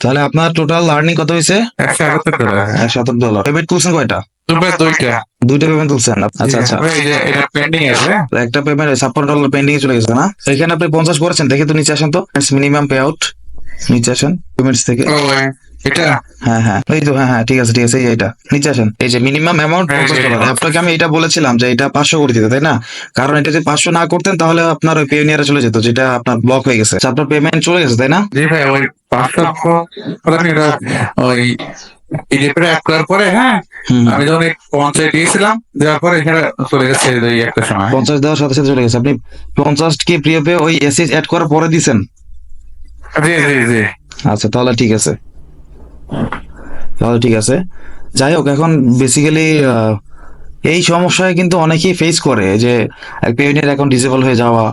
তাহলে আপনার total learning কত হয়েছে? একশো একাত্তর ডলার পেমেন্ট তুলছেন কয়টা? দুইটা। পেমেন্ট তুলছেন? আচ্ছা আচ্ছা। একটা পেমেন্ট ছাপ্পান্ন ডলার পেন্ডিং চলে গেছে না? এখানে আপনি পঞ্চাশ করেছেন দেখে তো নিচে আসেন তো। মিনিমাম পে আউট নিচে আসেন পেমেন্টস থেকে। এটা? হ্যাঁ। হ্যাঁ এই তো হ্যাঁ হ্যাঁ ঠিক আছে ঠিক আছে এটা। নিচে আসেন। এই যে মিনিমাম অ্যামাউন্ট হ্যাঁ, পঞ্চাশ হ্যাঁ, ডলার হ্যাঁ। আপনাকে আমি এটা বলেছিলাম যে এটা পাঁচশো করে দিতে তাই না? কারণ এটা যদি পাঁচশো না করতেন তাহলে আপনার ওই পেনিয়ারে চলে যেত যেটা আপনার ব্লক হয়ে গেছে। আপনার পেমেন্ট চলে গেছে তাই না? জি ভাই ওই পাঁচ লক্ষ প্রধান এটা ওই করার পরে হ্যাঁ? আমি যখন এই দিয়েছিলাম দেওয়ার পরে এখানে চলে গেছে ওই একটা সময়। পঞ্চাশ দেওয়ার সাথে সাথে চলে গেছে। আপনি পঞ্চাশ কি প্রিয় পে ওই এসএস অ্যাড করার পরে দিছেন? জি জি জি। আচ্ছা তাহলে ঠিক আছে। তাহলে ঠিক আছে। যাই হোক এখন বেসিক্যালি এই সমস্যায় কিন্তু অনেকেই ফেস করে যে পেমেন্টের অ্যাকাউন্ট ডিসেবল হয়ে যাওয়া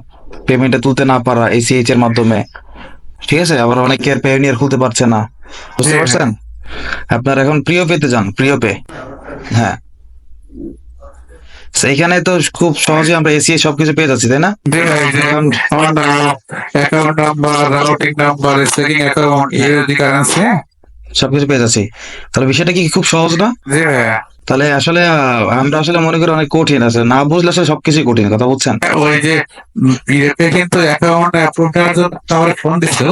পেমেন্টে তুলতে না পারা এসিএইচ এর মাধ্যমে। ঠিক আছে? আবার অনেকের পেওনিয়ার খুলতে পারছে না। বুঝতে হ্যাঁ, পারছেন? আপনার এখন প্রিয় পেতে যান প্রিয় পে হ্যাঁ। সেইখানে তো খুব সহজে আমরা এসিএ সবকিছু পেয়ে যাচ্ছি তাই না? Account number routing number saving account USD currency সবকিছু পেয়ে যাচ্ছি। তাহলে বিষয়টা কি খুব সহজ না? তাহলে আসলে আমরা আসলে মনে করি অনেক কঠিন আছে। না বুঝলে আসলে সবকিছুই কঠিন কথা বুঝছেন? ওই যে কিন্তু অ্যাকাউন্ট অ্যাপ্রুভ করার জন্য তাহলে ফোন দিচ্ছে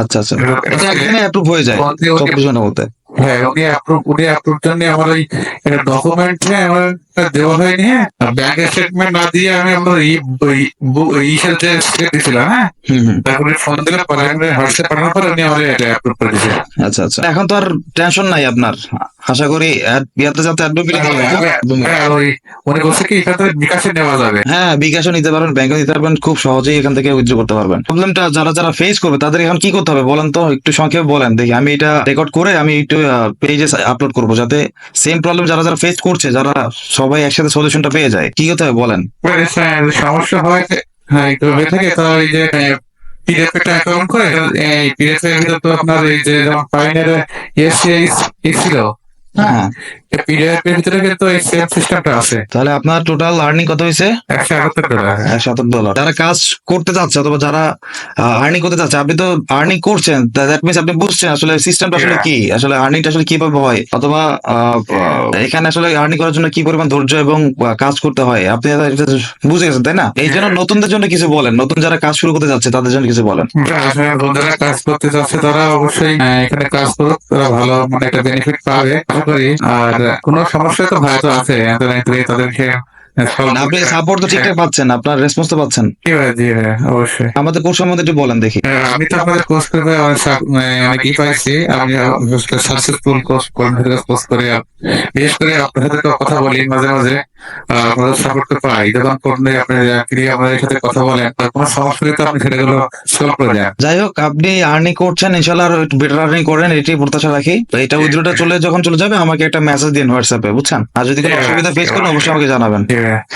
আচ্ছা আচ্ছা। এটা অ্যাপ্রুভ হয়ে যায় সবকিছু না বলতে। চব্বিশ ঘণ্টার মধ্যে হ্যাঁ উনি অ্যাপ্রুভ উনি অ্যাপ্রুভ জন্য আমার ওই ডকুমেন্ট আমার দেওয়া হয়নি হ্যাঁ। ব্যাংক স্টেটমেন্ট না দিয়ে আমি আমার ই ইসের যে স্টেট দিয়েছিলাম হ্যাঁ। তারপরে ফোন দিলে পরে হোয়াটসঅ্যাপ পাঠানোর পরে উনি আমার এটা অ্যাপ্রুভ করে দিয়েছে আচ্ছা আচ্ছা। এখন তো আর টেনশন নাই আপনার। আশা করি ইয়াতে যাতে অ্যাডমিট হ্যাঁ, ওই কি এখান বিকাশে নেওয়া যাবে। হ্যাঁ বিকাশও নিতে পারবেন ব্যাংকে নিতে পারবেন খুব সহজেই এখান থেকে উইথড্র করতে পারবেন। প্রবলেমটা যারা যারা ফেস করবে তাদের এখন কি করতে হবে বলেন তো? একটু সংক্ষেপে বলেন দেখি আমি এটা রেকর্ড করে আমি একটু পেজে আপলোড করব যাতে সেম প্রবলেম যারা যারা ফেস করছে যারা সবাই একসাথে সলিউশনটা পেয়ে যায় কি করতে হবে বলেন? সমস্যা হয় হ্যাঁ একটু হয়ে থাকে তো এই যে পিডিএফ একটা অ্যাকাউন্ট করে এই পিডিএফ এর ভিতর তো আপনার এই যে যেমন পাইনের এসিআই ছিল Uh-huh. ভিতরে কিন্তু এই সেম সিস্টেমটা আছে। তাহলে আপনার টোটাল আর্নিং কত হয়েছে? একশো একাত্তর ডলার। একশো ডলার। যারা কাজ করতে যাচ্ছে অথবা যারা আর্নিং করতে যাচ্ছে আপনি তো আর্নিং করছেন দ্যাট মিনস আপনি বুঝছেন আসলে সিস্টেমটা আসলে কি আসলে আর্নিংটা আসলে কীভাবে হয় অথবা এখানে আসলে আর্নিং করার জন্য কি পরিমাণ ধৈর্য এবং কাজ করতে হয় আপনি বুঝে গেছেন তাই না? এই জন্য নতুনদের জন্য কিছু বলেন নতুন যারা কাজ শুরু করতে যাচ্ছে তাদের জন্য কিছু বলেন। বন্ধুরা কাজ করতে যাচ্ছে তারা অবশ্যই এখানে কাজ করুক তারা ভালো মানে একটা বেনিফিট পাবে আশা করি। আর কোনো সমস্যা তো হয়তো আছে তাদেরকে আপনি সাপোর্ট তো ঠিকঠাক পাচ্ছেন আপনার রেসপন্স তো পাচ্ছেন। জি অবশ্যই। আমাদের কোর্স সম্বন্ধে একটু বলেন দেখি। হ্যাঁ, আমি তো আপনাদের কোর্স করে অনেক মানে ই পাইছি। আমি সাকসেসফুল কোর্স করে বিশেষ করে আপনার সাথে কথা বলি মাঝে মাঝে। আপনাদের সাপোর্ট তো পাই যখন করলে আপনি আমাদের সাথে কথা বলেন তার কোনো সমস্যা হলে তো আপনি সেটাগুলো সলভ করে দেন। যাই হোক আপনি আর্নিং করছেন ইনশাল্লাহ আরও বেটার আর্নিং করেন এটাই প্রত্যাশা রাখি। তো এটা উইথড্রটা চলে যখন চলে যাবে আমাকে একটা মেসেজ দিন হোয়াটসঅ্যাপে বুঝছেন? আর যদি কোনো অসুবিধা ফেস করেন অবশ্যই আমাকে জানাবেন।